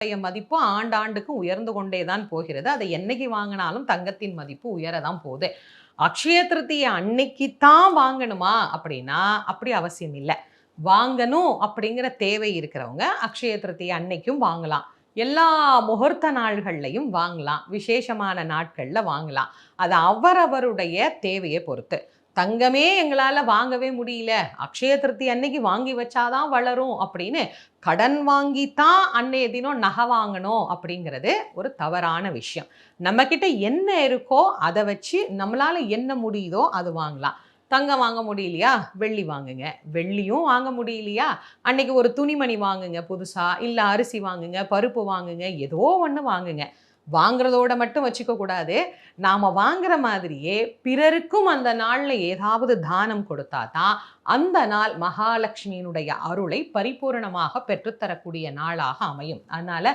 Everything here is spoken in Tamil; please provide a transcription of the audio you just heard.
மதிப்பு ஆண்டாண்டுக்கு உயர்ந்து கொண்டே தான் போகிறது. அதை என்னைக்கு வாங்கினாலும் தங்கத்தின் மதிப்பு உயரதான் போகுது. அக்ஷய திருத்தியை அன்னைக்கு தான் வாங்கணுமா அப்படின்னா அப்படி அவசியம் இல்லை. வாங்கணும் அப்படிங்கிற தேவை இருக்கிறவங்க அக்ஷய திருத்தியை அன்னைக்கும் வாங்கலாம். எல்லா முகூர்த்த நாள்கள்லையும் வாங்கலாம். விசேஷமான நாட்களில் வாங்கலாம். அது அவரவருடைய தேவையை பொறுத்து. தங்கமே எங்களால் வாங்கவே முடியல. அக்ஷய திருத்தி அன்னைக்கு வாங்கி வச்சாதான் வளரும் அப்படின்னு கடன் வாங்கி தான் அன்னைய தினம் நகை வாங்கணும் அப்படிங்கிறது ஒரு தவறான விஷயம். நம்மக்கிட்ட என்ன இருக்கோ அதை வச்சு நம்மளால் என்ன முடியுதோ அது வாங்கலாம். தங்கம் வாங்க முடியலையா? வெள்ளி வாங்குங்க. வெள்ளியும் வாங்க முடியலையா? அன்னைக்கு ஒரு துணிமணி வாங்குங்க புதுசாக இல்லை அரிசி வாங்குங்க பருப்பு வாங்குங்க ஏதோ ஒன்று வாங்குங்க. வாங்குறதோட மட்டும் வச்சுக்க கூடாது. வாங்குற மாதிரியே பிறருக்கும் அந்த நாளில் ஏதாவது தானம் கொடுத்தா தான் அந்த நாள் மகாலட்சுமியினுடைய அருளை பரிபூரணமாக பெற்றுத்தரக்கூடிய நாளாக அமையும். அதனால்